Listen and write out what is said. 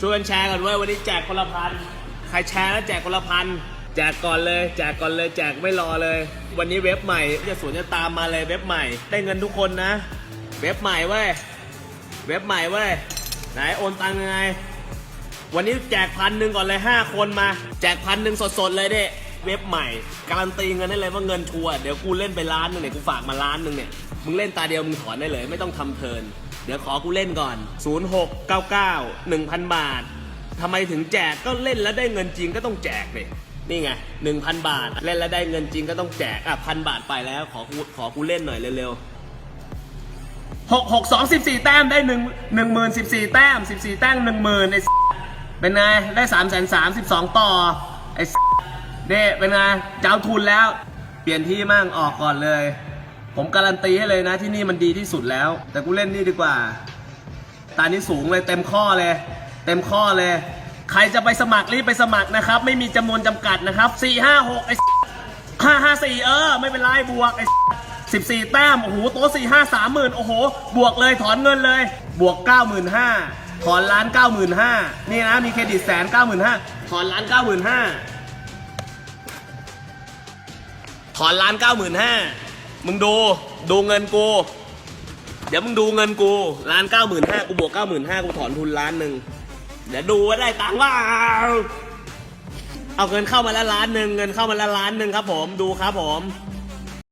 ช่วยกันแชร์กันไว้ยวันนี้แจกคนละพันใครแชร์แล้วแจกคนละพันแจกก่อนเลย แจกก่อนเลยแจกไม่รอเลย วันนี้เว็บใหม่จะสวนจะตามมาเลยเว็บใหม่ ได้เงินทุกคนนะ เว็บใหม่เว้ยเว็บใหม่เว้ยไหนโอนตังยังไง วันนี้แจกพันหนึ่งก่อนเลย 5 คนมา แจกพันหนึ่งสดๆเลยเด้เว็บใหม่ การันตีเงินได้เลยว่าเงินชัวร์เดี๋ยวกูเล่นไปล้านหนึงเนี่ยกูฝากมาล้านหนึงเนี่ยมึงเล่นตาเดียวมึงถอนได้เลย ไม่ต้องทำเทิร์น เดี๋ยวขอกูเล่นก่อน 0699 1,000 บาททำไมถึงแจกก็เล่นแล้วได้เงินจริงก็ต้องแจกเลยนี่ไง1,000บาท เล่นแล้วได้เงินจริงก็ต้องแจก อะพันบาทไปแล้ว ขอกูขอกูเล่นหน่อยเร็วๆหกหกสองสิบสี่แต้มได้หนึ่งหนึ่งหมื่นสิบสี่แต้มสิบสี่แต้มหนึ่งหมื่นไอ้เป็นไง ได้สามแสนสามสิบสองต่อไอ้เด้เป็นไง เจ้าทุนแล้ว เปลี่ยนที่มั่งออกก่อนเลย ผมการันตีให้เลยนะที่นี่มันดีที่สุดแล้ว แต่กูเล่นนี่ดีกว่า ตานี้สูงเลยเต็มข้อเลย เต็มข้อเลย ใครจะไปสมัครรีบไปสมัครนะครับ ไม่มีจำนวนจำกัดนะครับสี่ห้าหกไอ้ห้าห้าสี่เออ ไม่เป็นไรบวกไอ้สิบสี่แต้ม โอ้โห โต๊ะสี่ห้าสามหมื่นโอ้โห บวกเลยถอนเงินเลย บวกเก้าหมื่นห้าถอนล้านเก้าหมื่นห้านี่นะ มีเครดิตแสนเก้าหมื่นห้าถอนล้านเก้าหมื่นห้าถอนล้านเก้าหมื่นห้า มึงดู ดูเงินกู เดี๋ยวมึงดูเงินกูล้านเก้าหมื่นห้ากูบวกเก้าหมื่นห้ากูถอนทุนล้านหนึ่งเดี๋ยวดูว่าได้ตังค์ว่าเอาเงินเข้ามาแล้วล้านหนึ่งเงินเข้ามาแล้วล้านหนึ่งครับ ผมดูครับผม